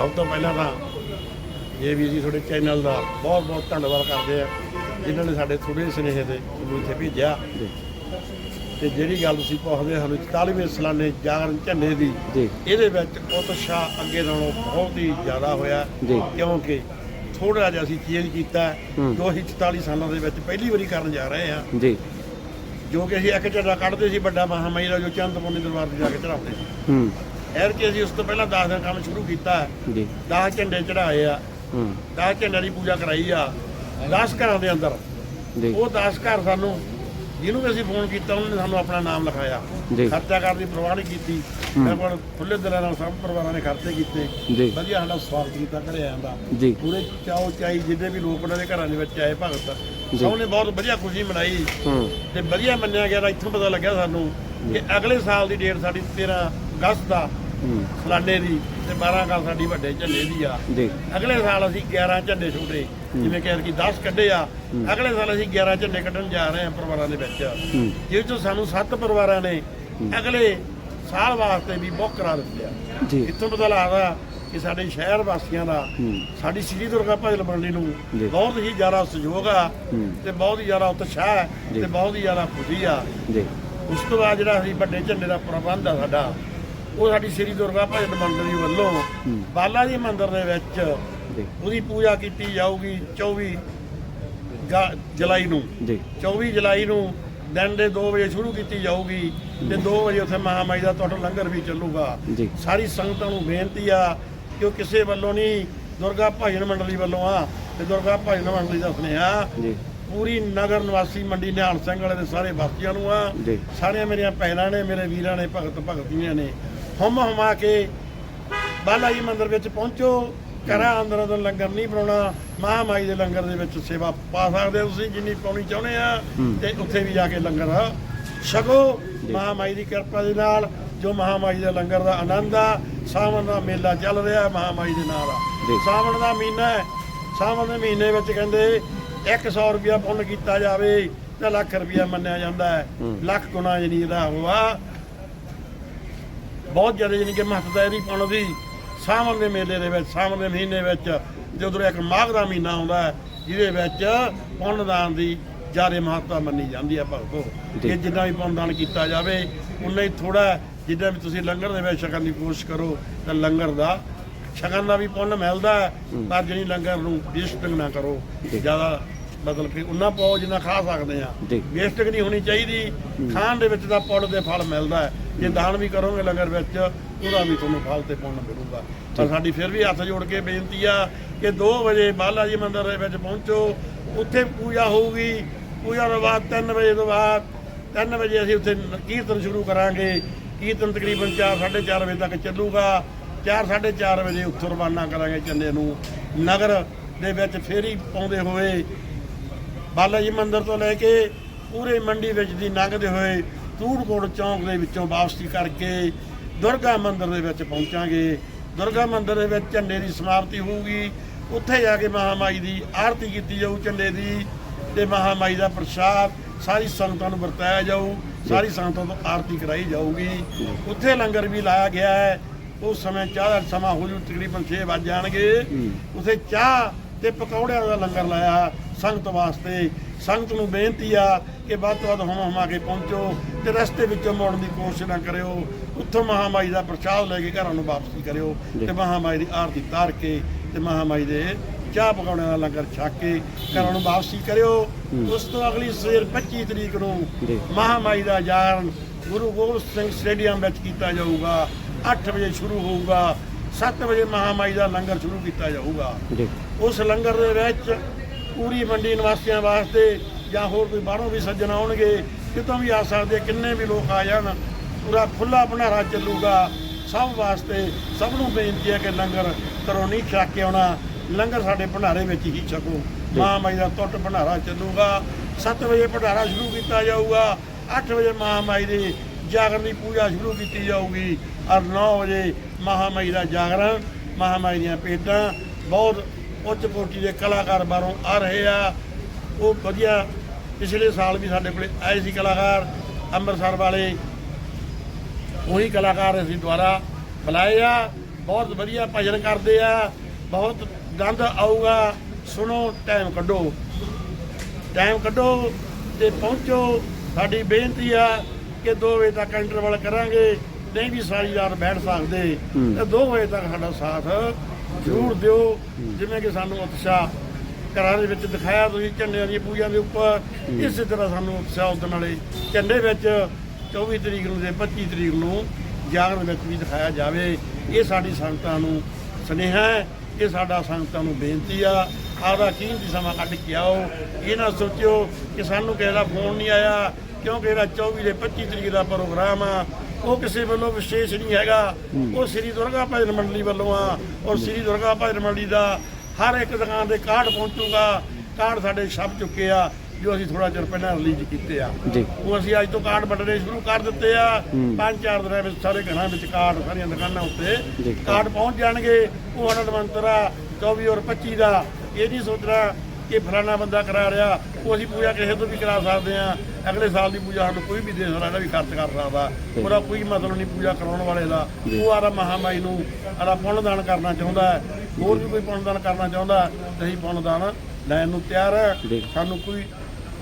ਸਭ ਤੋਂ ਪਹਿਲਾਂ ਤਾਂ ਇਹ ਵੀ ਜੀ ਤੁਹਾਡੇ ਚੈਨਲ ਦਾ ਬਹੁਤ ਬਹੁਤ ਧੰਨਵਾਦ ਕਰਦੇ ਆ ਜਿਨ੍ਹਾਂ ਨੇ ਸਾਡੇ ਥੋੜੇ ਸੁਨੇਹੇ ਤੇ ਮੈਨੂੰ ਇੱਥੇ ਭੇਜਿਆ। ਤੇ ਜਿਹੜੀ ਗੱਲ ਤੁਸੀਂ ਪੁੱਛਦੇ ਸਾਨੂੰ 44ਵੇਂ ਸਾਲਾਨੇ ਜਾਗਰਣ ਝੰਡੇ ਦੀ ਜੀ। ਇਹਦੇ ਵਿੱਚ ਉਤਸ਼ਾਹ ਅੱਗੇ ਨਾਲੋਂ ਬਹੁਤ ਹੀ ਜ਼ਿਆਦਾ ਹੋਇਆ। ਕਿਉਂਕਿ ਥੋੜਾ ਜਿਹਾ ਅਸੀਂ ਚੇਂਜ ਕੀਤਾ। ਜੋ ਅਸੀਂ 44 ਸਾਲਾਂ ਦੇ ਵਿੱਚ ਪਹਿਲੀ ਵਾਰੀ ਕਰਨ ਜਾ ਰਹੇ ਹਾਂ। ਜੀ। ਜੋ ਕਿ ਅਸੀਂ ਇੱਕ ਝੰਡਾ ਕੱਢਦੇ ਸੀ ਵੱਡਾ ਮਹਾਮਾਈ ਦਾ ਜੋ ਚੰਦਪੁਰਨੀ ਦਰਬਾਰ ਤੇ ਜਾ ਕੇ ਚੜਾਉਂਦੇ ਸੀ। ਹੂੰ। ਐਰ ਕਿ ਅਸੀਂ ਉਸ ਤੋਂ ਪਹਿਲਾਂ 10 ਦਿਨ ਕੰਮ ਸ਼ੁਰੂ ਕੀਤਾ। ਜੀ। 10 ਝੰਡੇ ਚੜਾਏ ਆ। ਹੂੰ। 10 ਝੰਡਿਆਂ ਦੀ ਪੂਜਾ ਕਰਾਈ ਆ। 10 ਘਰਾਂ ਦੇ ਅੰਦਰ। ਜੀ। ਉਹ 10 ਘਰ ਸਾਨੂੰ ਜਿਹਨੂੰ ਵੀ ਅਸੀਂ ਫੋਨ ਕੀਤਾ ਉਹਨੇ ਸਾਨੂੰ ਆਪਣਾ ਨਾਮ ਲਿਖਾਇਆ। ਜੀ। ਖਰਚਾ ਕਰਨ ਦੀ ਪ੍ਰਵਾਹ ਨਹੀਂ ਕੀਤੀ। ਹੂੰ। ਮੇਰੇ ਕੋਲ ਖੁੱਲੇ ਦਿਲਾਂ ਨਾਲ ਸਭ ਪਰਿਵਾਰਾਂ ਨੇ ਖਰਚੇ ਕੀਤੇ। ਜੀ। ਵਧੀਆ ਸਾਡਾ ਸਵਾਗਤ ਕੀਤਾ ਘਰੇ ਆਇਆ ਦਾ। ਜੀ। ਪੂਰੇ ਚਾਓ ਚਾਈ ਜਿੱਦੇ ਵੀ ਲੋਕ ਉਹਨਾਂ ਦੇ ਘਰਾਂ ਦੇ ਵਿੱਚ ਆਏ ਭਗਤ ਸਭ ਨੇ ਬਹੁਤ ਵਧੀਆ ਖੁਸ਼ੀ ਮਨਾਈ। ਤੇ ਵਧੀਆ ਮੰਨਿਆ ਗਿਆ ਤਾਂ ਇੱਥੋਂ ਪਤਾ ਲੱਗਿਆ ਸਾਨੂੰ ਕਿ ਅਗਲੇ ਸਾਲ ਦੀ ਡੇਟ ਸਾਡੀ 13 ਅਗਸਤ ਦਾ ਫਲਾਣੇ ਦੀ ਤੇ 12 ਅਗਸਤ ਸਾਡੀ ਵੱਡੇ ਝੰਡੇ ਦੀ ਆ। ਜੀ। ਅਗਲੇ ਸਾਲ ਅਸੀਂ 11 ਝੰਡੇ ਛੋਟੇ ਜਿਵੇਂ ਕਿ ਕਿ 10 ਕੱਢੇ ਆ। ਅਗਲੇ ਸਾਲ ਅਸੀਂ 11 ਝੰਡੇ ਕੱਢਣ ਜਾ ਰਹੇ ਹਾਂ ਪਰਿਵਾਰਾਂ ਦੇ ਵਿੱਚ। ਜਿਸ ਤੋਂ ਸਾਨੂੰ 7 ਪਰਿਵਾਰਾਂ ਨੇ ਅਗਲੇ ਸਾਲ ਵਾਸਤੇ ਵੀ ਬੁੱਕ ਕਰਾ ਦਿੱਤੇ ਆ। ਜੀ। ਇੱਥੋਂ ਪਤਾ ਲੱਗਦਾ ਕਿ ਸਾਡੇ ਸ਼ਹਿਰ ਵਾਸੀਆਂ ਦਾ ਸਾਡੀ ਸ੍ਰੀ ਦੁਰਗਾ ਭਜਨ ਮੰਡਲੀ ਨੂੰ। ਬਹੁਤ ਹੀ ਜ਼ਿਆਦਾ ਸਹਿਯੋਗ ਆ ਤੇ ਬਹੁਤ ਹੀ ਜ਼ਿਆਦਾ ਉਤਸ਼ਾਹ ਹੈ। ਤੇ ਬਹੁਤ ਹੀ ਜ਼ਿਆਦਾ ਖੁਸ਼ੀ ਆ। ਜੀ। ਉਸ ਤੋਂ ਬਾਅਦ ਜਿਹੜਾ ਅਸੀਂ ਵੱਡੇ ਝੰਡੇ ਦਾ ਪ੍ਰਬੰਧ ਆ ਸਾਡਾ ਉਹ ਸਾਡੀ ਸ੍ਰੀ ਦੁਰਗਾ ਭਜਨ ਮੰਡਲੀ ਵੱਲੋਂ। ਬਾਲਾ ਜੀ ਮੰਦਿਰ ਦੇ ਵਿੱਚ ਉਹਦੀ ਪੂਜਾ ਕੀਤੀ ਜਾਊਗੀ 24 ਗਾ- ਜੁਲਾਈ ਨੂੰ। ਜੀ। 24 ਜੁਲਾਈ ਨੂੰ ਦਿਨ ਦੇ 2 ਵਜੇ ਸ਼ੁਰੂ ਕੀਤੀ ਜਾਊਗੀ ਤੇ 2 ਵਜੇ ਉੱਥੇ ਮਹਾਮਾਈ ਦਾ ਤੁਹਾਡਾ ਲੰਗਰ ਵੀ ਚੱਲੂਗਾ। ਸਾਰੀ ਸੰਗਤਾਂ ਨੂੰ ਬੇਨਤੀ ਆ ਕਿ ਉਹ ਕਿਸੇ ਵੱਲੋਂ ਨਹੀਂ ਦੁਰਗਾ ਭਜਨ ਮੰਡਲੀ ਵੱਲੋਂ ਆ ਤੇ ਦੁਰਗਾ ਭਜਨ ਮੰਡਲੀ ਦਾ ਸੁਨੇਹਾ ਪੂਰੀ ਨਗਰ ਨਿਵਾਸੀ ਮੰਡੀ ਨਿਹਾਲ ਸਿੰਘ ਵਾਲੇ ਦੇ ਸਾਰੇ ਵਾਸੀਆਂ ਨੂੰ ਆ। ਜੀ। ਸਾਰੀਆਂ ਮੇਰੀਆਂ ਭੈਣਾਂ ਨੇ ਮੇਰੇ ਵੀਰਾਂ ਨੇ ਭਗਤ ਭਗਤੀਆਂ ਨੇ। ਹਮ ਹਮਾ ਕੇ ਬਾਲਾ ਜੀ ਮੰਦਿਰ ਵਿੱਚ ਪਹੁੰਚੋ। ਘਰਾਂ ਅੰਦਰ ਅੰਦਰ ਲੰਗਰ ਨਹੀਂ ਬਣਾਉਣਾ। ਮਹਾਮਾਈ ਦੇ ਲੰਗਰ ਦੇ ਵਿੱਚ ਸੇਵਾ ਪਾ ਸਕਦੇ ਹੋ ਤੁਸੀਂ ਜਿੰਨੀ ਪਾਉਣੀ ਚਾਹੁੰਦੇ ਆ। ਤੇ ਉੱਥੇ ਵੀ ਜਾ ਕੇ ਲੰਗਰ ਛਕੋ। ਮਹਾਮਾਈ ਦੀ ਕਿਰਪਾ ਦੇ ਨਾਲ ਜੋ ਮਹਾਮਾਈ ਦੇ ਲੰਗਰ ਦਾ ਆਨੰਦ ਆ ਸਾਵਣ ਦਾ ਮੇਲਾ ਚੱਲ ਰਿਹਾ ਮਹਾਮਾਈ ਦੇ ਨਾਲ। ਸਾਵਣ ਦਾ ਮਹੀਨਾ ਹੈ। ਸਾਵਣ ਦੇ ਮਹੀਨੇ ਵਿੱਚ ਕਹਿੰਦੇ 100 ਰੁਪਿਆ ਪੁੰਨ ਕੀਤਾ ਜਾਵੇ ਤੇ ਲੱਖ ਰੁਪਿਆ ਮੰਨਿਆ ਜਾਂਦਾ ਹੈ। ਲੱਖ ਗੁਣਾ ਜਨੀ ਦਾ ਹੋਆ ਬਹੁਤ ਜ਼ਿਆਦਾ ਜਾਨੀ ਕਿ ਮਹੱਤਤਾ ਇਹਦੀ ਪੁੰਨ ਦੀ ਸਾਵਣ ਦੇ ਮੇਲੇ ਦੇ ਵਿੱਚ ਸਾਵਣ ਦੇ ਮਹੀਨੇ ਵਿੱਚ ਜਦੋਂ ਇੱਕ ਮਾਘ ਦਾ ਮਹੀਨਾ ਆਉਂਦਾ ਹੈ ਜਿਹਦੇ ਵਿੱਚ ਪੁੰਨਦਾਨ ਦੀ ਜ਼ਿਆਦਾ ਮਹੱਤਤਾ ਮੰਨੀ ਜਾਂਦੀ ਹੈ ਭਗਤੋ। ਕਿ ਜਿੰਨਾ ਵੀ ਪੁੰਨਦਾਨ ਕੀਤਾ ਜਾਵੇ ਉਨਾ ਹੀ ਥੋੜਾ ਜਿੱਦਾਂ ਵੀ ਤੁਸੀਂ ਲੰਗਰ ਦੇ ਵਿੱਚ ਛਕਣ ਦੀ ਕੋਸ਼ਿਸ਼ ਕਰੋ ਤਾਂ ਲੰਗਰ ਦਾ ਛਕਣ ਦਾ ਵੀ ਪੁੰਨ ਮਿਲਦਾ। ਪਰ ਜਿਹੜੀ ਲੰਗਰ ਨੂੰ ਵੇਸਟਿੰਗ ਨਾ ਕਰੋ। ਜ਼ਿਆਦਾ ਮਤਲਬ ਕਿ ਉਹਨਾਂ ਪਾਓ ਜਿੰਨਾ ਖਾ ਸਕਦੇ ਆ। ਵੇਸਟਿੰਗ ਨਹੀਂ ਹੋਣੀ ਚਾਹੀਦੀ ਖਾਣ ਦੇ ਵਿੱਚ ਤਾਂ ਪੁੰਨ ਦੇ ਫਲ ਮਿਲਦਾ ਹੈ ਜੇ ਦਾਨ ਵੀ ਕਰੋਗੇ ਲੰਗਰ ਵਿੱਚ ਉਹਦਾ ਵੀ ਤੁਹਾਨੂੰ ਫਲ ਤੇ ਪੁੰਨ ਮਿਲੂਗਾ। ਪਰ ਸਾਡੀ ਫਿਰ ਵੀ ਹੱਥ ਜੋੜ ਕੇ ਬੇਨਤੀ ਆ ਕਿ 2 ਵਜੇ ਬਾਲਾ ਜੀ ਮੰਦਿਰ ਦੇ ਵਿੱਚ ਪਹੁੰਚੋ। ਉੱਥੇ ਪੂਜਾ ਹੋਊਗੀ। ਪੂਜਾ ਤੋਂ ਬਾਅਦ 3 ਵਜੇ ਤੋਂ ਬਾਅਦ 3 ਵਜੇ ਅਸੀਂ ਉੱਥੇ ਕੀਰਤਨ ਸ਼ੁਰੂ ਕਰਾਂਗੇ। ਕੀਰਤਨ ਤਕਰੀਬਨ 4:30 ਵਜੇ ਤੱਕ ਚੱਲੂਗਾ। 4:30 ਵਜੇ ਉੱਥੋਂ ਰਵਾਨਾ ਕਰਾਂਗੇ ਚੰਨੇ ਨੂੰ। ਨਗਰ ਦੇ ਵਿੱਚ ਫੇਰੀ ਪਾਉਂਦੇ ਹੋਏ ਬਾਲਾ ਜੀ ਮੰਦਿਰ ਤੋਂ ਲੈ ਕੇ ਪੂਰੇ ਮੰਡੀ ਵਿੱਚ ਦੀ ਲੰਘਦੇ ਹੋਏ ਤੂੜਕੋਟ ਚੌਂਕ ਦੇ ਵਿੱਚੋਂ ਵਾਪਸੀ ਕਰਕੇ ਦੁਰਗਾ ਮੰਦਿਰ ਦੇ ਵਿੱਚ ਪਹੁੰਚਾਂਗੇ। ਦੁਰਗਾ ਮੰਦਿਰ ਦੇ ਵਿੱਚ ਝੰਡੇ ਦੀ ਸਮਾਪਤੀ ਹੋਊਗੀ। ਉੱਥੇ ਜਾ ਕੇ ਮਹਾਮਾਈ ਦੀ ਆਰਤੀ ਕੀਤੀ ਜਾਊ ਝੰਡੇ ਦੀ ਤੇ ਮਹਾਮਾਈ ਦਾ ਪ੍ਰਸ਼ਾਦ ਸਾਰੀ ਸੰਗਤਾਂ ਨੂੰ ਵਰਤਾਇਆ ਜਾਊ ਸਾਰੀ ਸੰਗਤਾਂ ਤੋਂ ਆਰਤੀ ਕਰਾਈ ਜਾਊਗੀ। ਉੱਥੇ ਲੰਗਰ ਵੀ ਲਾਇਆ ਗਿਆ ਹੈ। ਉਸ ਸਮੇਂ ਚਾਹ ਦਾ ਸਮਾਂ ਹੋ ਜੂ ਤਕਰੀਬਨ 6 ਵੱਜ ਜਾਣਗੇ। ਉਥੇ ਚਾਹ ਤੇ ਪਕੌੜਿਆਂ ਦਾ ਲੰਗਰ ਲਾਇਆ ਸੰਗਤ ਵਾਸਤੇ। ਸੰਗਤ ਨੂੰ ਬੇਨਤੀ ਆ ਕਿ ਵੱਧ ਤੋਂ ਵੱਧ ਹਮ ਹਮਾ ਕੇ ਪਹੁੰਚੋ ਤੇ ਰਸਤੇ ਵਿੱਚੋਂ ਮੁੜਨ ਦੀ ਕੋਸ਼ਿਸ਼ ਨਾ ਕਰਿਓ ਉੱਥੋਂ ਮਹਾਮਾਈ ਦਾ ਪ੍ਰਸ਼ਾਦ ਲੈ ਕੇ ਘਰਾਂ ਨੂੰ ਵਾਪਸੀ ਕਰਿਓ। ਤੇ ਮਹਾਮਾਈ ਦੀ ਆਰਤੀ ਤਾਰ ਕੇ ਤੇ ਮਹਾਮਾਈ ਦੇ ਚਾਹ ਪਕੌੜਿਆਂ ਦਾ ਲੰਗਰ ਛਕ ਕੇ ਘਰਾਂ ਨੂੰ ਵਾਪਸੀ ਕਰਿਓ। ਉਸ ਤੋਂ ਅਗਲੀ ਸਵੇਰ 25 ਤਰੀਕ ਨੂੰ। ਮਹਾਮਾਈ ਦਾ ਜਾਗਰਣ ਗੁਰੂ ਗੋਬਿੰਦ ਸਿੰਘ ਸਟੇਡੀਅਮ ਵਿੱਚ ਕੀਤਾ ਜਾਊਗਾ 8 ਵਜੇ ਸ਼ੁਰੂ ਹੋਊਗਾ 7 ਵਜੇ ਮਹਾਮਾਈ ਦਾ ਲੰਗਰ ਸ਼ੁਰੂ ਕੀਤਾ ਜਾਊਗਾ ਉਸ ਲੰਗਰ ਦੇ ਵਿੱਚ ਪੂਰੀ ਮੰਡੀ ਨਿਵਾਸੀਆਂ ਵਾਸਤੇ ਜਾਂ ਹੋਰ ਕੋਈ ਬਾਹਰੋਂ ਵੀ ਸੱਜਣ ਆਉਣਗੇ ਕਿਤੋਂ ਵੀ ਆ ਸਕਦੇ ਕਿੰਨੇ ਵੀ ਲੋਕ ਆ ਜਾਣ ਪੂਰਾ ਖੁੱਲਾ ਭੰਡਾਰਾ ਚੱਲੂਗਾ। ਸਭ ਵਾਸਤੇ ਸਭ ਨੂੰ ਬੇਨਤੀ ਹੈ ਕਿ ਲੰਗਰ ਨਹੀਂ ਛਕ ਕੇ ਆਉਣਾ ਲੰਗਰ ਸਾਡੇ ਭੰਡਾਰੇ ਵਿੱਚ ਹੀ ਛਕੋ। ਮਹਾਮਾਈ ਦਾ ਟੁੱਟ ਭੰਡਾਰਾ ਚੱਲੂਗਾ। 7 ਵਜੇ ਭੰਡਾਰਾ ਸ਼ੁਰੂ ਕੀਤਾ ਜਾਊਗਾ 8 ਵਜੇ ਮਹਾਮਾਈ ਦੀ ਜਾਗਰਣ ਦੀ ਪੂਜਾ ਸ਼ੁਰੂ ਕੀਤੀ ਜਾਊਗੀ ਔਰ 9 ਵਜੇ ਮਹਾਮਾਈ ਦਾ ਜਾਗਰਣ ਮਹਾਮਾਈ ਦੀਆਂ ਭੇਟਾਂ ਬਹੁਤ ਉੱਚ ਕੋਟੀ ਦੇ ਕਲਾਕਾਰ ਬਾਹਰੋਂ ਆ ਰਹੇ ਆ। ਉਹ ਵਧੀਆ ਪਿਛਲੇ ਸਾਲ ਵੀ ਸਾਡੇ ਕੋਲੇ ਆਏ ਸੀ ਕਲਾਕਾਰ ਅੰਮ੍ਰਿਤਸਰ ਵਾਲੇ। ਉਹੀ ਕਲਾਕਾਰ ਅਸੀਂ ਦੁਆਰਾ ਬੁਲਾਏ ਆ। ਬਹੁਤ ਵਧੀਆ ਭਜਨ ਕਰਦੇ ਆ। ਬਹੁਤ ਗੰਦ ਆਊਗਾ। ਸੁਣੋ ਟਾਈਮ ਕੱਢੋ। ਟਾਈਮ ਕੱਢੋ ਤੇ ਪਹੁੰਚੋ। ਸਾਡੀ ਬੇਨਤੀ ਆ ਕਿ 2 ਵਜੇ ਤੱਕ ਇੰਟਰਵਲ ਕਰਾਂਗੇ। ਨਹੀਂ ਵੀ ਸਾਰੀ ਰਾਤ ਬੈਠ ਸਕਦੇ। ਤੇ 2 ਵਜੇ ਤੱਕ ਸਾਡਾ ਸਾਥ ਜ਼ਰੂਰ ਦਿਓ। ਜਿਵੇਂ ਕਿ ਸਾਨੂੰ ਉਤਸ਼ਾਹ ਘਰਾਂ ਦੇ ਵਿੱਚ ਦਿਖਾਇਆ ਤੁਸੀਂ, ਝੰਡਿਆਂ ਦੀ ਪੂਜਾ ਦੇ ਉੱਪਰ। ਇਸੇ ਤਰ੍ਹਾਂ ਸਾਨੂੰ ਉਤਸ਼ਾਹ ਉਦਣ ਵਾਲੇ ਝੰਡੇ ਵਿੱਚ 24 ਤਰੀਕ ਨੂੰ ਤੇ 25 ਤਰੀਕ ਨੂੰ ਜਾਗਰਣ ਵਿੱਚ ਵੀ ਦਿਖਾਇਆ ਜਾਵੇ। ਇਹ ਸਾਡੀ ਸੰਗਤਾਂ ਨੂੰ ਸੁਨੇਹਾ ਹੈ। ਇਹ ਸਾਡਾ ਸੰਗਤਾਂ ਨੂੰ ਬੇਨਤੀ ਆ। ਆਪਦਾ ਕੀਮਤੀ ਸਮਾਂ ਕੱਢ ਕੇ ਆਓ। ਇਹ ਨਾ ਸੋਚਿਓ ਕਿ ਸਾਨੂੰ ਕਿਸੇ ਦਾ ਫੋਨ ਨਹੀਂ ਆਇਆ, ਕਿਉਂਕਿ ਇਹਦਾ 24 ਦੇ 25 ਤਰੀਕ ਦਾ ਪ੍ਰੋਗਰਾਮ ਆ। ਉਹ ਕਿਸੇ ਵੱਲੋਂ ਵਿਸ਼ੇਸ਼ ਨਹੀਂ ਹੈਗਾ। ਉਹ ਸ੍ਰੀ ਦੁਰਗਾ ਭਜਨ ਮੰਡਲੀ ਵੱਲੋਂ ਆ ਔਰ ਸ੍ਰੀ ਦੁਰਗਾ ਭਜਨ ਮੰਡਲੀ ਦਾ ਹਰ ਇੱਕ ਦੁਕਾਨ ਦੇ ਕਾਰਡ ਪਹੁੰਚੂਗਾ। ਕਾਰਡ ਸਾਡੇ ਛਪ ਚੁੱਕੇ ਆ ਜੋ ਅਸੀਂ ਥੋੜਾ ਚਿਰ ਪਹਿਲਾਂ ਰਿਲੀਜ਼ ਕੀਤੇ ਆ। ਉਹ ਅਸੀਂ ਅੱਜ ਤੋਂ ਕਾਰਡ ਵੰਡਣੇ ਸ਼ੁਰੂ ਕਰ ਦਿੱਤੇ ਆ। ਪੰਜ ਚਾਰ ਦਿਨਾਂ ਵਿੱਚ ਸਾਰੇ ਘਰਾਂ ਵਿੱਚ ਕਾਰਡ ਸਾਰੀਆਂ ਦੁਕਾਨਾਂ। ਉੱਤੇ ਕਾਰਡ ਪਹੁੰਚ ਜਾਣਗੇ। ਉਹ ਅਨੰਦਮੰਤਰਾ 24 ਔਰ 25 ਦਾ। ਇਹ ਨਹੀਂ ਸੋਚਣਾ ਕਿ ਫਲਾਣਾ ਬੰਦਾ ਕਰਾ ਰਿਹਾ। ਉਹ ਅਸੀਂ ਪੂਜਾ ਕਿਸੇ ਤੋਂ ਵੀ ਕਰਾ ਸਕਦੇ ਆ। ਅਗਲੇ ਸਾਲ ਦੀ ਪੂਜਾ ਸਾਨੂੰ ਕੋਈ ਵੀ ਦੇ ਸਕਦਾ ਇਹਦਾ ਵੀ ਖਰਚ ਕਰ ਸਕਦਾ। ਉਹਦਾ ਕੋਈ ਮਤਲਬ ਨਹੀਂ ਪੂਜਾ ਕਰਾਉਣ ਵਾਲੇ ਦਾ। ਉਹ ਆਰਾ ਮਹਾਮਾਈ ਨੂੰ ਆਰਾ ਪੁੰਨਦਾਨ ਕਰਨਾ ਚਾਹੁੰਦਾ ਹੈ। ਹੋਰ ਵੀ ਕੋਈ ਪੁੰਨਦਾਨ ਕਰਨਾ ਚਾਹੁੰਦਾ ਤੇ ਅਸੀਂ ਪੁੰਨਦਾਨ ਲੈਣ ਨੂੰ ਤਿਆਰ ਹੈ। ਸਾਨੂੰ ਕੋਈ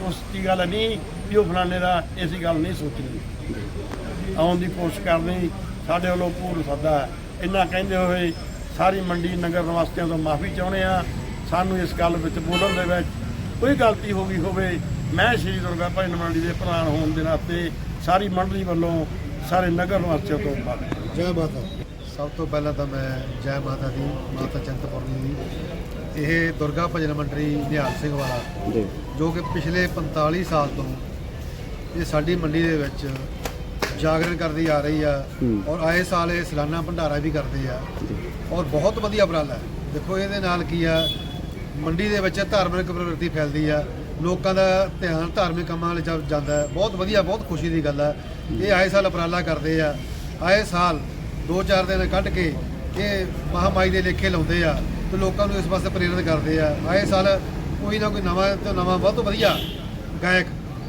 ਉਸ ਦੀ ਗੱਲ ਨਹੀਂ ਵੀ ਉਹ ਫਲਾਣੇ ਦਾ ਐਸੀ ਗੱਲ ਨਹੀਂ ਸੋਚਣੀ। ਆਉਣ ਦੀ ਕੋਸ਼ਿਸ਼ ਕਰਨੀ ਸਾਡੇ ਵੱਲੋਂ ਪੂਰ ਸੱਦਾ ਹੈ। ਇੰਨਾ ਕਹਿੰਦੇ ਹੋਏ ਸਾਰੀ ਮੰਡੀ ਨਗਰ ਨਿਵਾਸੀਆਂ ਤੋਂ ਮਾਫੀ ਚਾਹੁੰਦੇ ਆ ਸਾਨੂੰ ਇਸ ਗੱਲ ਵਿੱਚ ਬੋਲਣ ਦੇ ਵਿੱਚ ਕੋਈ ਗਲਤੀ ਹੋ ਗਈ ਹੋਵੇ ਮੈਂ ਸ਼੍ਰੀ ਦੁਰਗਾ ਭਜਨ ਮੰਡੀ ਦੇ ਪ੍ਰਧਾਨ ਹੋਣ ਦੇ ਨਾਤੇ ਸਾਰੀ ਮੰਡਲੀ ਵੱਲੋਂ ਸਾਰੇ ਨਗਰ ਨਿਵਾਸੀਆਂ ਤੋਂ ਜੈ ਮਾਤਾ ਸਭ ਤੋਂ ਪਹਿਲਾਂ ਤਾਂ ਮੈਂ ਜੈ ਮਾਤਾ ਦੀ ਮਾਤਾ ਚੰਤਪੁਰਨੀ ਦੀ। ਇਹ ਦੁਰਗਾ ਭਜਨ ਮੰਡਲੀ ਨਿਹਾਲ ਸਿੰਘ ਵਾਲਾ। ਜੀ। ਜੋ ਕਿ ਪਿਛਲੇ 45 ਸਾਲ ਤੋਂ ਇਹ ਸਾਡੀ ਮੰਡੀ ਦੇ ਵਿੱਚ ਜਾਗਰਣ ਕਰਦੀ ਆ ਰਹੀ ਆ। ਔਰ ਆਏ ਸਾਲ ਇਹ ਸਾਲਾਨਾ ਭੰਡਾਰਾ ਵੀ ਕਰਦੇ ਆ। ਔਰ ਬਹੁਤ ਵਧੀਆ ਉਪਰਾਲਾ ਹੈ। ਦੇਖੋ ਇਹਦੇ ਨਾਲ ਕੀ ਆ ਮੰਡੀ ਦੇ ਵਿੱਚ ਧਾਰਮਿਕ ਪ੍ਰਵਿਰਤੀ ਫੈਲਦੀ ਆ। ਲੋਕਾਂ ਦਾ ਧਿਆਨ ਧਾਰਮਿਕ ਕੰਮਾਂ ਵੱਲ ਜਾ- ਜਾਂਦਾ ਹੈ ਬਹੁਤ ਵਧੀਆ ਬਹੁਤ ਖੁਸ਼ੀ ਦੀ ਗੱਲ ਹੈ ਇਹ ਆਏ ਸਾਲ ਉਪਰਾਲਾ ਕਰਦੇ ਆ ਆਏ ਸਾਲ 2-4 ਦਿਨ ਕੱਢ ਕੇ ਇਹ ਮਹਾਮਾਈ ਦੇ ਲੇਖੇ ਲਾਉਂਦੇ ਆ ਤੇ ਲੋਕਾਂ ਨੂੰ ਇਸ ਪਾਸੇ ਪ੍ਰੇਰਿਤ ਕਰਦੇ ਆ ਆਏ ਸਾਲ ਕੋਈ ਨਾ ਕੋਈ ਨਵਾਂ ਤੋਂ ਨਵਾਂ ਬਹੁਤ ਵਧੀਆ ਗਾਇਕ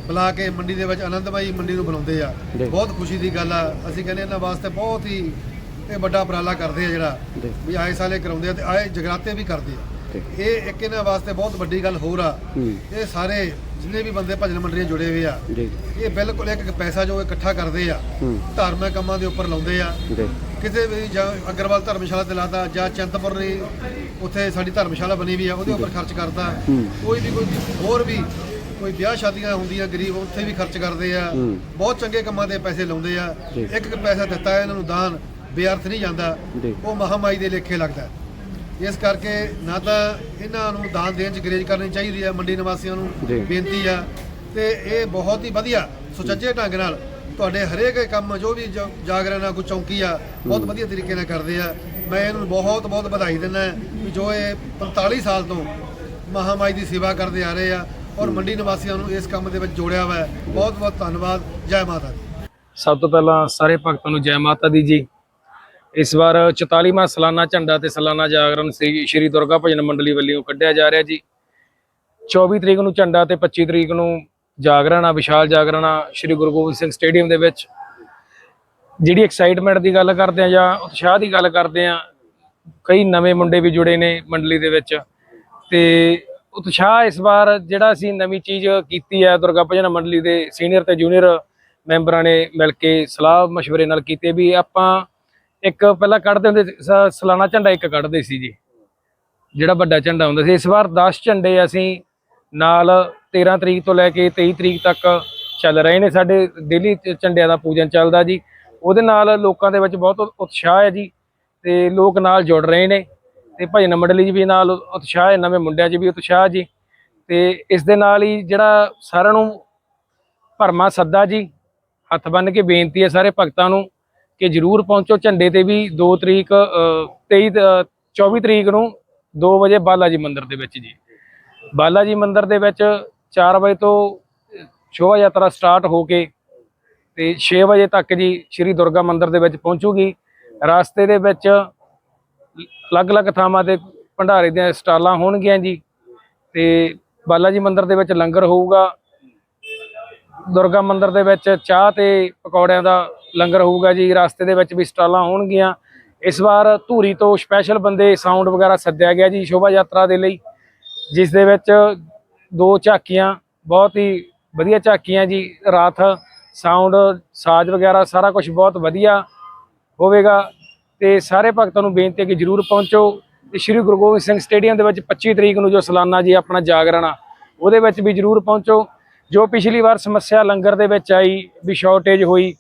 ਬੁਲਾ ਕੇ ਮੰਡੀ ਦੇ ਵਿੱਚ ਆਨੰਦਮਈ ਮੰਡੀ ਨੂੰ ਬਣਾਉਂਦੇ ਆ ਜੀ। ਬਹੁਤ ਖੁਸ਼ੀ ਦੀ ਗੱਲ ਆ ਅਸੀਂ ਕਹਿੰਦੇ ਇਹਨਾਂ ਵਾਸਤੇ ਬਹੁਤ ਹੀ ਇਹ ਵੱਡਾ ਉਪਰਾਲਾ ਕਰਦੇ ਆ ਜਿਹੜਾ ਜੀ। ਵੀ ਆਏ ਸਾਲੇ ਕਰਾਉਂਦੇ ਆ ਤੇ ਆਏ ਜਗਰਾਤੇ ਵੀ ਕਰਦੇ ਆ। ਇਹ ਇੱਕ ਇਹਨਾਂ ਵਾਸਤੇ ਬਹੁਤ ਵੱਡੀ ਗੱਲ ਹੋਰ ਆ। ਇਹ ਸਾਰੇ ਜਿੰਨੇ ਵੀ ਬੰਦੇ ਭਜਨ ਮੰਡਲੀਆਂ ਜੁੜੇ ਹੋਏ ਆ ਇਹ ਬਿਲਕੁਲ ਇੱਕ ਇੱਕ ਪੈਸਾ ਜੋ ਇਕੱਠਾ ਕਰਦੇ ਆ ਧਾਰਮਿਕ ਕੰਮਾਂ ਦੇ ਉੱਪਰ ਲਾਉਂਦੇ ਆ। ਕਿਤੇ ਵੀ ਜਾਂ ਅਗਰਵਾਲ ਧਰਮਸ਼ਾਲਾ ਤੇ ਲਾਤਾ ਜਾਂ ਚੰਤਪੁਰਨੀ ਉੱਥੇ ਸਾਡੀ ਧਰਮਸ਼ਾਲਾ ਬਣੀ ਵੀ ਆ ਉਹਦੇ ਉੱਪਰ ਖਰਚ ਕਰਦਾ। ਕੋਈ ਵੀ ਕੋਈ ਹੋਰ ਵੀ ਕੋਈ ਵਿਆਹ ਸ਼ਾਦੀਆਂ ਹੁੰਦੀਆਂ ਗਰੀਬ ਉੱਥੇ ਵੀ ਖਰਚ ਕਰਦੇ ਆ। ਬਹੁਤ ਚੰਗੇ ਕੰਮਾਂ ਦੇ ਪੈਸੇ ਲਾਉਂਦੇ ਆ। ਇੱਕ ਇੱਕ ਪੈਸਾ ਦਿੱਤਾ ਇਹਨਾਂ ਨੂੰ ਦਾਨ ਬੇਅਰਥ ਨਹੀਂ ਜਾਂਦਾ। ਉਹ ਮਹਾਮਾਈ ਦੇ ਲੇਖੇ ਲੱਗਦਾ। ਇਸ ਕਰਕੇ ਨਾ ਤਾਂ ਇਹਨਾਂ ਨੂੰ ਦਾਨ ਦੇਣ ਚ ਗਰੇਜ ਕਰਨੀ ਚਾਹੀਦੀ ਹੈ ਮੰਡੀ ਨਿਵਾਸੀਆਂ ਜੀ। ਨੂੰ ਬੇਨਤੀ ਆ। ਤੇ ਇਹ ਬਹੁਤ ਹੀ ਵਧੀਆ ਸੁਚੱਜੇ ਢੰਗ ਨਾਲ ਤੁਹਾਡੇ ਹਰੇਕ ਕੰਮ ਜੋ ਵੀ ਜ- ਜਾਗਰਣ ਆ ਕੋਈ ਚੌਂਕੀ ਆ ਬਹੁਤ ਵਧੀਆ ਤਰੀਕੇ ਨਾਲ ਕਰਦੇ ਆ। ਮੈਂ ਇਹਨਾਂ ਨੂੰ ਬਹੁਤ ਬਹੁਤ ਵਧਾਈ ਦਿੰਦਾ ਵੀ ਜੋ ਇਹ 45 ਸਾਲ ਤੋਂ ਮਹਾਮਾਈ ਦੀ ਸੇਵਾ ਕਰਦੇ ਆ ਰਹੇ ਆ ਔਰ ਮੰਡੀ ਨਿਵਾਸੀਆਂ ਨੂੰ ਇਸ ਕੰਮ ਦੇ ਵਿੱਚ ਜੋੜਿਆ ਹੋਇਆ ਹੈ। ਬਹੁਤ ਬਹੁਤ ਧੰਨਵਾਦ। ਜੈ ਮਾਤਾ ਦੀ। ਸਭ ਤੋਂ ਪਹਿਲਾਂ ਸਾਰੇ ਭਗਤਾਂ ਨੂੰ ਜੈ ਮਾਤਾ ਦੀ ਜੀ। ਇਸ ਵਾਰ 44ਵਾਂ ਸਾਲਾਨਾ ਝੰਡਾ ਤੇ ਸਾਲਾਨਾ ਜਾਗਰਣ ਸ੍ਰੀ ਸ਼੍ਰੀ ਦੁਰਗਾ ਭਜਨ ਮੰਡਲੀ ਵੱਲੋਂ ਕੱਢਿਆ ਜਾ ਰਿਹਾ ਜੀ। 24 ਤਰੀਕ ਨੂੰ ਝੰਡਾ ਤੇ 25 ਤਰੀਕ ਨੂੰ ਜਾਗਰਣ ਆ, ਵਿਸ਼ਾਲ ਜਾਗਰਣ ਆ ਸ਼੍ਰੀ ਗੁਰੂ ਗੋਬਿੰਦ ਸਿੰਘ ਸਟੇਡੀਅਮ ਦੇ ਵਿੱਚ। ਜਿਹੜੀ ਐਕਸਾਈਟਮੈਂਟ ਦੀ ਗੱਲ ਕਰਦੇ ਆ ਜਾਂ ਉਤਸ਼ਾਹ ਦੀ ਗੱਲ ਕਰਦੇ ਆ, ਕਈ ਨਵੇਂ ਮੁੰਡੇ ਵੀ ਜੁੜੇ ਨੇ ਮੰਡਲੀ ਦੇ ਵਿੱਚ ਤੇ ਉਤਸ਼ਾਹ ਇਸ ਵਾਰ ਜਿਹੜਾ ਅਸੀਂ ਨਵੀਂ ਚੀਜ਼ ਕੀਤੀ ਹੈ ਦੁਰਗਾ ਭਜਨ ਮੰਡਲੀ ਦੇ ਸੀਨੀਅਰ ਤੇ ਜੂਨੀਅਰ ਮੈਂਬਰਾਂ ਨੇ ਮਿਲ ਕੇ ਸਲਾਹ مشਵਰੇ ਨਾਲ ਕੀਤੇ ਵੀ ਆਪਾਂ ਇੱਕ ਪਹਿਲਾਂ ਕੱਢਦੇ ਹੁੰਦੇ ਸੀ, ਸਾਲਾਨਾ ਝੰਡਾ ਇੱਕ ਕੱਢਦੇ ਸੀ ਜੀ। ਜਿਹੜਾ ਵੱਡਾ ਝੰਡਾ ਹੁੰਦਾ ਸੀ। ਇਸ ਵਾਰ 10 ਝੰਡੇ ਅਸੀਂ ਨਾਲ 13 ਤਰੀਕ ਤੋਂ ਲੈ ਕੇ 23 ਤਰੀਕ ਤੱਕ ਚੱਲ ਰਹੇ ਨੇ। ਸਾਡੇ ਡੇਲੀ ਝੰਡਿਆਂ ਦਾ ਪੂਜਨ ਚੱਲਦਾ ਜੀ। ਉਹਦੇ ਨਾਲ ਲੋਕਾਂ ਦੇ ਵਿੱਚ ਬਹੁਤ ਉਤਸ਼ਾਹ ਹੈ ਜੀ ਤੇ ਲੋਕ ਨਾਲ ਜੁੜ ਰਹੇ ਨੇ ਤੇ ਭਜਨ ਮੰਡਲੀ 'ਚ ਵੀ ਨਾਲ ਉਤਸ਼ਾਹ ਹੈ ਨਵੇਂ ਮੁੰਡਿਆਂ 'ਚ ਵੀ ਉਤਸ਼ਾਹ ਜੀ। ਤੇ ਇਸ ਦੇ ਨਾਲ ਹੀ ਜਿਹੜਾ ਸਾਰਿਆਂ ਨੂੰ ਭਰਮਾ ਸੱਦਾ ਜੀ ਹੱਥ ਬੰਨ ਕੇ ਬੇਨਤੀ ਹੈ ਸਾਰੇ ਭਗਤਾਂ ਨੂੰ ਕਿ ਜਰੂਰ ਪਹੁੰਚੋ ਝੰਡੇ ਤੇ ਵੀ 2 ਤਰੀਕ ਅ, 23 24 ਤਰੀਕ ਨੂੰ 2 ਵਜੇ ਬਾਲਾ ਜੀ ਮੰਦਿਰ ਦੇ ਵਿੱਚ ਜੀ। ਬਾਲਾ ਜੀ ਮੰਦਿਰ ਦੇ ਵਿੱਚ 4 ਵਜੇ ਤੋਂ ਸ਼ੋਭਾ ਯਾਤਰਾ ਸਟਾਰਟ ਹੋ ਕੇ ਤੇ 6 ਵਜੇ ਤੱਕ ਜੀ ਸ਼੍ਰੀ ਦੁਰਗਾ ਮੰਦਿਰ ਦੇ ਵਿੱਚ ਪਹੁੰਚੂਗੀ। ਰਸਤੇ ਦੇ ਵਿੱਚ ਅਲੱਗ-ਅਲੱਗ ਥਾਵਾਂ ਤੇ ਭੰਡਾਰੇ ਦੀਆਂ ਸਟਾਲਾਂ ਹੋਣਗੀਆਂ ਜੀ ਤੇ ਬਾਲਾ ਜੀ ਮੰਦਿਰ ਦੇ ਵਿੱਚ ਲੰਗਰ ਹੋਊਗਾ। ਦੁਰਗਾ ਮੰਦਿਰ ਦੇ ਵਿੱਚ ਚਾਹ ਤੇ ਪਕੌੜਿਆਂ ਦਾ ਲੰਗਰ ਹੋਊਗਾ ਜੀ, ਰਸਤੇ ਦੇ ਵਿੱਚ ਵੀ ਸਟਾਲਾਂ ਹੋਣਗੀਆਂ। ਇਸ ਵਾਰ ਧੂਰੀ ਤੋਂ ਸਪੈਸ਼ਲ ਬੰਦੇ ਸਾਊਂਡ ਵਗੈਰਾ ਸੱਦਿਆ ਗਿਆ ਜੀ, ਸ਼ੋਭਾ ਯਾਤਰਾ ਦੇ ਲਈ। ਜਿਸ ਦੇ ਵਿੱਚ ਦੋ ਝਾਕੀਆਂ, ਬਹੁਤ ਹੀ ਵਧੀਆ ਝਾਕੀਆਂ ਜੀ, ਰਾਤ ਸਾਊਂਡ ਸਾਜ਼ ਵਗੈਰਾ ਸਾਰਾ ਕੁਝ ਬਹੁਤ ਵਧੀਆ ਹੋਵੇਗਾ। ਤੇ ਸਾਰੇ ਭਗਤਾਂ ਨੂੰ ਬੇਨਤੀ ਹੈ ਕਿ ਜਰੂਰ ਪਹੁੰਚੋ। ਤੇ ਸ੍ਰੀ ਗੁਰੂ ਗੋਬਿੰਦ ਸਿੰਘ ਸਟੇਡੀਅਮ ਦੇ ਵਿੱਚ 25 ਤਰੀਕ ਨੂੰ ਜੋ ਸਾਲਾਨਾ ਜੀ ਆਪਣਾ ਜਾਗਰਣ ਆ, ਉਹਦੇ ਵਿੱਚ ਵੀ ਜਰੂਰ ਪਹੁੰਚੋ। ਜੋ ਪਿਛਲੀ ਵਾਰ ਸਮੱਸਿਆ ਲੰਗਰ ਦੇ ਵਿੱਚ ਆਈ, ਵੀ ਸ਼ਾਰਟੇਜ ਹੋਈ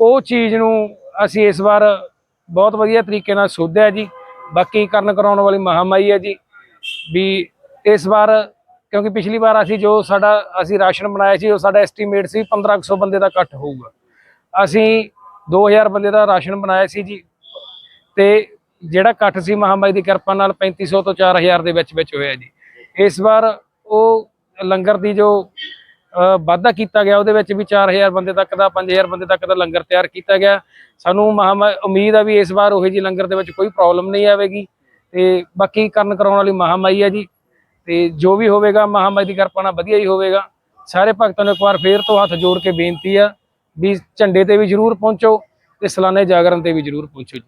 ਉਹ ਚੀਜ਼ ਨੂੰ ਅਸੀਂ ਇਸ ਵਾਰ ਬਹੁਤ ਵਧੀਆ ਤਰੀਕੇ ਨਾਲ ਸੋਧਿਆ ਜੀ। ਬਾਕੀ ਕਰਨ ਕਰਾਉਣ ਵਾਲੀ ਮਹਾਮਾਈ ਹੈ ਜੀ ਵੀ ਇਸ ਵਾਰ ਕਿਉਂਕਿ ਪਿਛਲੀ ਵਾਰ ਅਸੀਂ ਜੋ ਸਾਡਾ ਅਸੀਂ ਰਾਸ਼ਨ ਬਣਾਇਆ ਸੀ, ਉਹ ਸਾਡਾ ਐਸਟੀਮੇਟ ਸੀ 1500 ਬੰਦੇ ਦਾ ਇਕੱਠ ਹੋਊਗਾ। ਅਸੀਂ 2000 ਬੰਦੇ ਦਾ ਰਾਸ਼ਨ ਬਣਾਇਆ ਸੀ ਜੀ ਤੇ ਜਿਹੜਾ ਇਕੱਠ ਸੀ ਮਹਾਮਾਈ ਦੀ ਕਿਰਪਾ ਨਾਲ 3500 ਤੋਂ 4000 ਦੇ ਵਿੱਚ ਵਿੱਚ ਹੋਇਆ ਜੀ। ਇਸ ਵਾਰ ਉਹ ਲੰਗਰ ਦੀ ਜੋ ਅ, ਵਾਧਾ ਕੀਤਾ ਗਿਆ। ਉਹਦੇ ਵਿੱਚ ਵੀ 4000 ਬੰਦੇ ਤੱਕ ਦਾ 5000 ਬੰਦੇ ਤੱਕ ਦਾ ਲੰਗਰ ਤਿਆਰ ਕੀਤਾ ਗਿਆ। ਸਾਨੂੰ ਮਹਾਮਾ ਉਮੀਦ ਆ ਵੀ ਇਸ ਵਾਰ ਉਹੇ ਜੀ ਲੰਗਰ ਦੇ ਵਿੱਚ ਕੋਈ ਪ੍ਰੋਬਲਮ ਨਹੀਂ ਆਵੇਗੀ। ਤੇ ਬਾਕੀ ਕਰਨ ਕਰਾਉਣ ਵਾਲੀ ਮਹਾਮਾਈ ਆ ਜੀ। ਤੇ ਜੋ ਵੀ ਹੋਵੇਗਾ ਮਹਾਮਾਈ ਦੀ ਕਿਰਪਾ ਨਾਲ ਵਧੀਆ ਹੀ ਹੋਵੇਗਾ। ਸਾਰੇ ਭਗਤਾਂ ਨੂੰ ਇੱਕ ਵਾਰ ਫੇਰ ਤੋਂ ਹੱਥ ਜੋੜ ਕੇ ਬੇਨਤੀ ਆ ਵੀ ਝੰਡੇ ਤੇ ਵੀ ਜਰੂਰ ਪਹੁੰਚੋ ਤੇ ਸਾਲਾਨੇ ਜਾਗਰਣ ਤੇ ਵੀ ਜਰੂਰ ਪਹੁੰਚੋ ਜੀ।